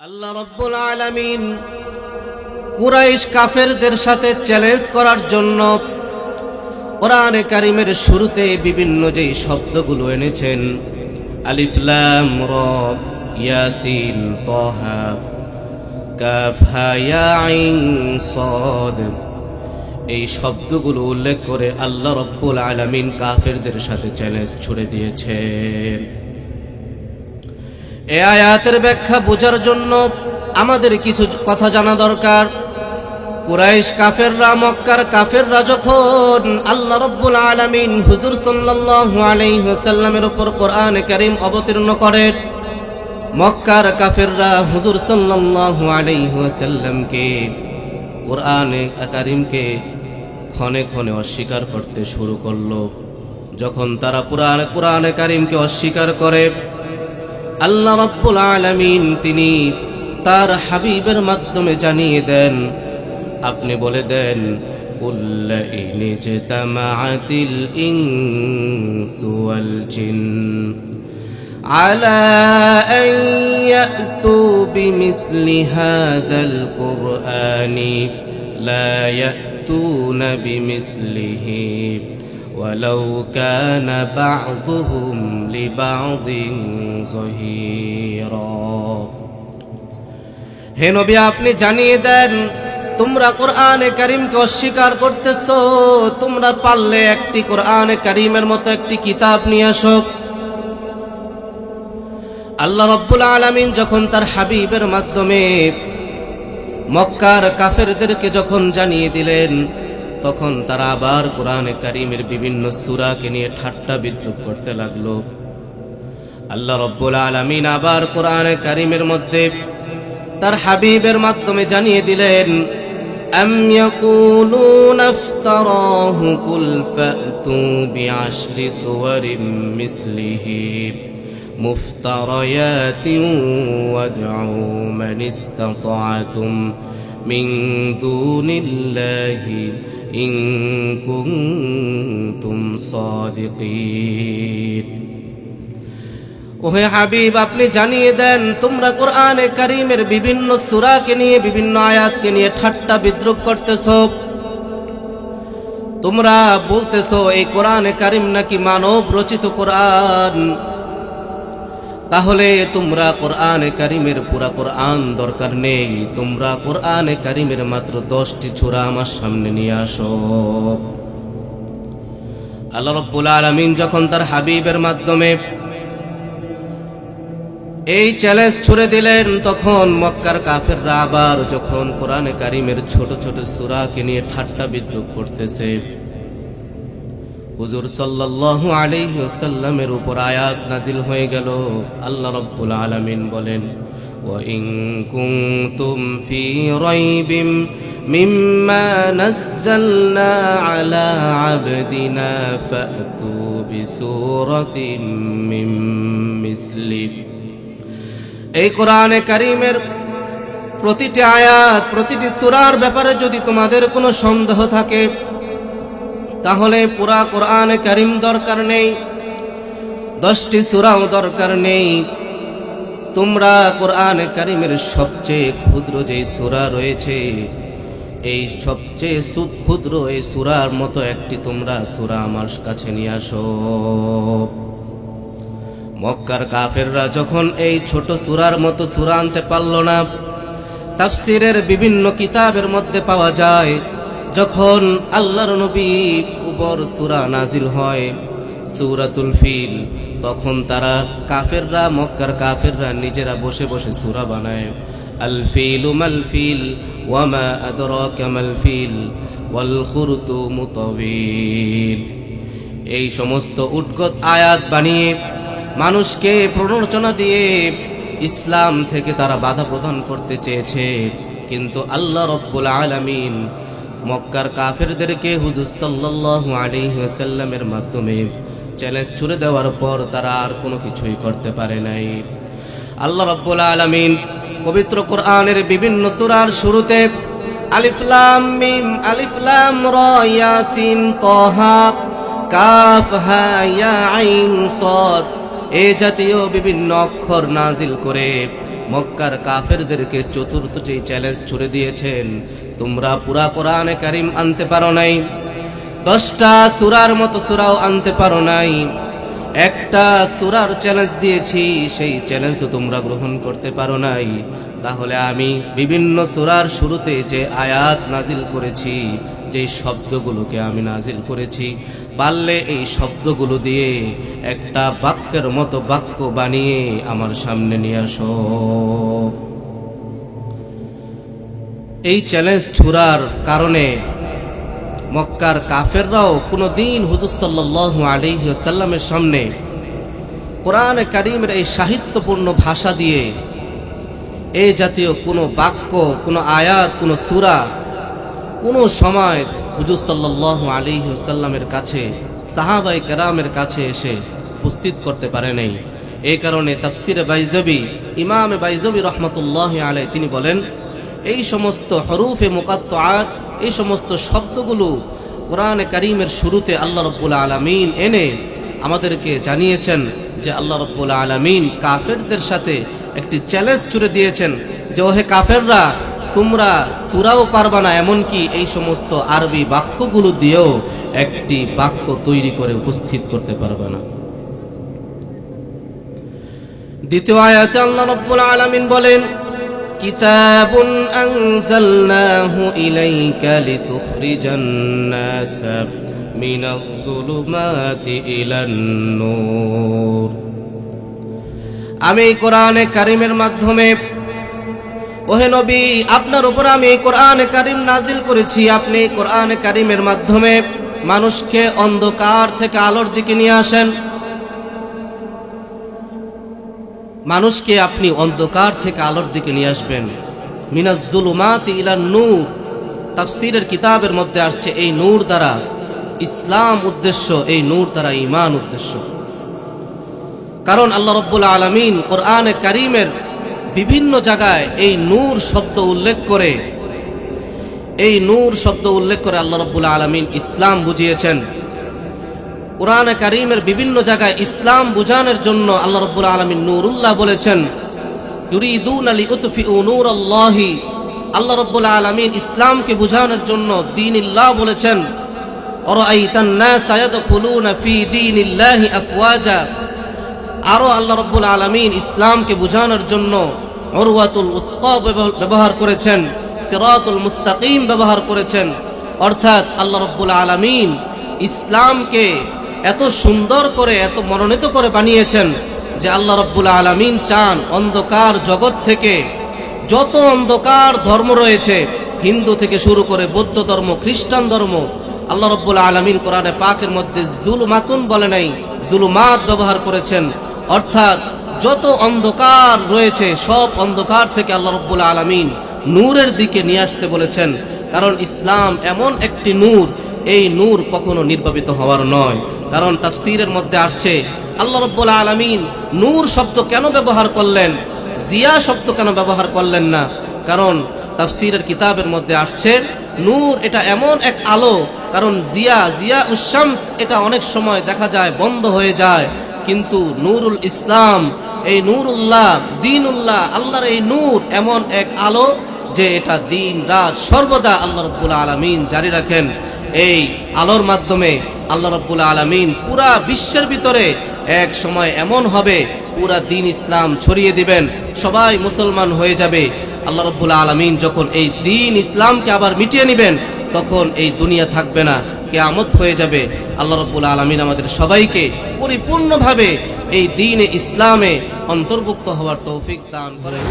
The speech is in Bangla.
আল্লাহ রব্বুল আলামিন কুরাইশ কাফেরদের সাথে চ্যালেঞ্জ করার জন্য কোরআনে কারিমের শুরুতে বিভিন্ন যেই শব্দগুলো এনেছেন আলিফলাম র ইয়াসিন, তহা, কাফ, হা, ইয়া সদ, এই শব্দগুলো উল্লেখ করে আল্লাহ রব্বুল আলামিন কাফেরদের সাথে চ্যালেঞ্জ ছুড়ে দিয়েছেন। এ আয়াতের ব্যাখ্যা বোঝার জন্য আমাদের কিছু কথা জানা দরকার। কুরাইশ কাফেররা, মক্কার কাফেররা যখন আল্লাহ রব্বুল আলামিন হুজুর সাল্লাল্লাহু আলাইহি ওয়াসাল্লামের উপর কোরআন কারীম অবতীর্ণ করেন, মক্কার কাফেররা হুজুর সাল্লাল্লাহু আলাইহি ওয়াসাল্লামকে, কোরআনে কারীমকে ক্ষণে ক্ষণে অস্বীকার করতে শুরু করল। যখন তারা পুরাণ কোরআনে কারীমকে অস্বীকার করে আল্লাহ রব্বুল আলামিন তিনি তার হাবিবের মাধ্যমে জানিয়ে দেন আপনি বলে দেন قل إن اجتمعت الإنس والجن على أن يأتوا بمثل هذا القرآن لا يأتون بمثله ولو كان بعضهم لبعض ظهيرا হে নবী আপনি জানিয়ে দেন তোমরা কোরআনে কারিমকে অস্বীকার করতেছ তোমরা পারলে একটি কোরআনে কারিমের মতো একটি কিতাব নিয়ে আসো আল্লাহ রব্বুল আলামিন যখন তার হাবিবের মাধ্যমে মক্কার কাফেরদেরকে যখন জানিয়ে দিলেন তখন তারা আবার কোরআনে কারিমের বিভিন্ন সূরাকে নিয়ে ঠাট্টা বিদ্রুপ করতে লাগলো আল্লাহ রব্বুল আলামিন আবার কোরআনে কারিমের মধ্যে তার হাবিবের মাধ্যমে জানিয়ে দিলেন أم يقولون افتراه قل فأتوا بعشر سور مثله مفتريات وادعوا من استطعتم من دون الله إن كنتم صادقين ওহে হাবিব আপনি জানিয়ে দেন তোমরা কোরআনে কারিমের বিভিন্ন সূরাকে নিয়ে বিভিন্ন আয়াতকে নিয়ে ঠাট্টা বিদ্রুপ করতেছ তোমরা বলতেছো এই কোরআনে কারিম নাকি মানব রচিত কোরআন তাহলে তোমরা কোরআনে কারিমের পুরা কোরআন দরকার নেই। তোমরা কোরআনে কারিমের মাত্র দশটি ছোরা আমার সামনে নিয়ে আসো। আল্লাহ রব্বুল আলমিন যখন তার হাবিবের মাধ্যমে এই চ্যালেঞ্জ ছুড়ে দিলেন, তখন মক্কার কাফেররা আবার যখন কোরআনে কারিমের ছোট ছোট সূরাকে নিয়ে ঠাট্টা বিদ্রুপ করতেছে হুজুর সাল্লাল্লাহু আলাইহি ওয়াসাল্লামের উপর আয়াত নাজিল হয়ে গেল। আল্লাহ রাব্বুল আলামিন বলেন ইন কুনতুম ফি রাইবিম মিম্মা নাযালনা আলা আবদিনা ফাতু বিসূরাতিন মিন মিসলিহি এই কোরআনে কারিমের প্রতিটি আয়াত, প্রতিটি সুরার ব্যাপারে যদি তোমাদের কোনো সন্দেহ থাকে তাহলে পুরা কোরআনে কারিম দরকার নেই, দশটি সুরাও দরকার নেই। তোমরা কোরআন কারিমের সবচেয়ে ক্ষুদ্র যে সুরা রয়েছে, এই সবচেয়ে ক্ষুদ্র এই সুরার মতো একটি তোমরা সুরা আমার কাছে নিয়ে আসো। মক্কার কাফেররা যখন এই ছোট সুরার মতো সুরা আনতে পারল না, তাফসিরের বিভিন্ন কিতাবের মধ্যে পাওয়া যায় যখন আল্লাহর নবী উপর সুরা নাজিল হয়, সুরাতুল ফিল, তখন তারা কাফেররা, মক্কার কাফেররা নিজেরা বসে বসে সুরা বানায়। আল ফিল মাল ফিল ওয়ামা আদরাকা মাল ফিল, ওয়াল খুরতু মুতাবিল। এই সমস্ত উদ্গত আয়াত বানিয়ে মানুষকে প্ররোচনা দিয়ে ইসলাম থেকে তারা বাধা প্রদান করতে চেয়েছে। কিন্তু আল্লাহ রব্বুল আলামিন মক্কার কাফেরদেরকে হুজুর সাল্লাল্লাহু আলাইহি ওয়াসাল্লামের মাধ্যমে চ্যালেঞ্জ ছুড়ে দেওয়ার পর তারা আর কোনো কিছুই করতে পারে নাই। আল্লাহ রব্বুল আলামিন পবিত্র কোরআনের বিভিন্ন সুরার শুরুতে আলিফ লাম মিম, আলিফ লাম র, ইয়াসিন তাহা কাফ আইন এ জাতীয় বিভিন্ন অক্ষর নাজিল করে মক্কার কাফেরদেরকে চতুর্থ যেই চ্যালেঞ্জ ছুড়ে দিয়েছেন তোমরা পুরা কোরআনে কারিম আনতে পারো নাই। দশটা সুরার মতো সুরাও আনতে পারো নাই। একটা সুরার চ্যালেঞ্জ দিয়েছি, সেই চ্যালেঞ্জও তোমরা গ্রহণ করতে পারো নাই। তাহলে আমি বিভিন্ন সুরার শুরুতে যে আয়াত নাজিল করেছি যে শব্দগুলোকে আমি নাজিল করেছি, পারলে এই শব্দগুলো দিয়ে একটা বাক্যের মতো বাক্য বানিয়ে আমার সামনে নিয়ে আসো। এই চ্যালেঞ্জ ছুরার কারণে মক্কার কাফেররাও কোনো দিন হুজুর সাল্লাল্লাহু আলাইহি সাল্লামের সামনে কোরআনে কারিমের এই সাহিত্যপূর্ণ ভাষা দিয়ে এই জাতীয় কোনো বাক্য, কোনো আয়াত, কোনো সুরা কোনো সময় হুজুর সাল্লাল্লাহু আলাইহি সাল্লামের কাছে সাহাবাই কেরামের কাছে এসে উপস্থিত করতে পারে নাই। এই কারণে তাফসিরে বাইজবি, ইমাম বাইজবি রহমতুল্লাহ আলাই তিনি বলেন এই সমস্ত হরুফে মোকাত্তাত এই সমস্ত শব্দগুলো কোরআনে করিমের শুরুতে আল্লাহ রব্বুল আলমিন এনে আমাদেরকে জানিয়েছেন যে আল্লাহ রব্বুল আলমিন কাফেরদের সাথে একটি চ্যালেঞ্জ ছুড়ে দিয়েছেন যে, ওহে কাফেররা, তোমরা সুরাও পারবা না, এমনকি এই সমস্ত আরবি বাক্যগুলো দিয়েও একটি বাক্য তৈরি করে উপস্থিত করতে পারবে না। দ্বিতীয় আয়াতে আল্লাহ রব্বুল আলামিন বলেন কিতাবুন আনজালনাহু ইলাইকা লিতুখরিজান নাস মিনাজ যুলুমাতি ইলান নূর। আমি কোরআনে কারিমের মাধ্যমে, ওহে নবী, আপনার উপর আমি কোরআনে কারিম নাজিল করেছি। আপনি কোরআনে কারিমের মাধ্যমে মানুষকে অন্ধকার থেকে আলোর দিকে নিয়ে আসেন। মানুষকে আপনি অন্ধকার থেকে আলোর দিকে নিয়ে আসবেন। মিনাজুলুমাত ইলা নূর। তাফসিরের কিতাবের মধ্যে আসছে এই নূর দ্বারা ইসলাম উদ্দেশ্য, এই নূর দ্বারা ইমান উদ্দেশ্য। কারণ আল্লাহ রব্বুল আলমিন কোরআনে কারিমের বিভিন্ন জায়গায় এই নূর শব্দ উল্লেখ করে, এই নূর শব্দ উল্লেখ করে আল্লাহ রব্বুল আলমিন ইসলাম বুঝিয়েছেন। কোরআনে কারিমের বিভিন্ন জায়গায় ইসলাম বুঝানোর জন্য আল্লাহ রব্বুল আলমিন নূরুল্লাহ বলেছেন, ইউরিদুন আলী উতফি নূর আল্লাহি আল্লাহ রব্বুল আলমিন ইসলামকে বুঝানোর জন্য দিন ইল্লাহ বলেছেন আরও আল্লাহ রব্বুল আলমিন ইসলামকে বুঝানোর জন্য অরুয়াতুল উস্কা ব্যবহার করেছেন, সিরাতুল মুস্তাকিম ব্যবহার করেছেন। অর্থাৎ আল্লাহ রব্বুল আলমিন ইসলামকে এত সুন্দর করে, এত মনোনীত করে বানিয়েছেন যে আল্লাহ রব্বুল আলমিন চান অন্ধকার জগৎ থেকে যত অন্ধকার ধর্ম রয়েছে, হিন্দু থেকে শুরু করে বৌদ্ধ ধর্ম, খ্রিস্টান ধর্ম, আল্লাহ রব্বুল আলমিন কোরআনে পাকের মধ্যে জুলুমাতুন বলে নাই, জুলুমাত ব্যবহার করেছেন। অর্থাৎ যত অন্ধকার রয়েছে, সব অন্ধকার থেকে আল্লাহ রব্বুল আলমিন নূরের দিকে নিয়ে আসতে বলেছেন। কারণ ইসলাম এমন একটি নূর, এই নূর কখনো নির্বাপিত হওয়ার নয়। কারণ তাফসিরের মধ্যে আসছে, আল্লাহ রব্বুল আলমিন নূর শব্দ কেন ব্যবহার করলেন? জিয়া শব্দ কেন ব্যবহার করলেন না? কারণ তাফসিরের কিতাবের মধ্যে আসছে, নূর এটা এমন এক আলো, কারণ জিয়া জিয়া উশামস এটা অনেক সময় দেখা যায় বন্ধ হয়ে যায়। কিন্তু নূরুল ইসলাম, এই নূরুল্লাহ, দিনুল্লাহ, আল্লাহর এই নূর এমন এক আলো যে এটা দিন রাত সর্বদা আল্লাহ রব্বুল আলমিন জারি রাখেন। এই আলোর মাধ্যমে আল্লাহ রব্বুল আলমিন পুরা বিশ্বের ভিতরে এক সময় এমন হবে, পুরা দিন ইসলাম ছড়িয়ে দিবেন, সবাই মুসলমান হয়ে যাবে। আল্লাহ রব্বুল আলমিন যখন এই দিন ইসলামকে আবার মিটিয়ে নেবেন, তখন এই দুনিয়া থাকবে না, কেয়ামত হয়ে যাবে। আল্লাহ রব্বুল আলমিন আমাদের সবাইকে পরিপূর্ণভাবে এই দিন ইসলামে অন্তর্ভুক্ত হওয়ার তৌফিক দান করেন।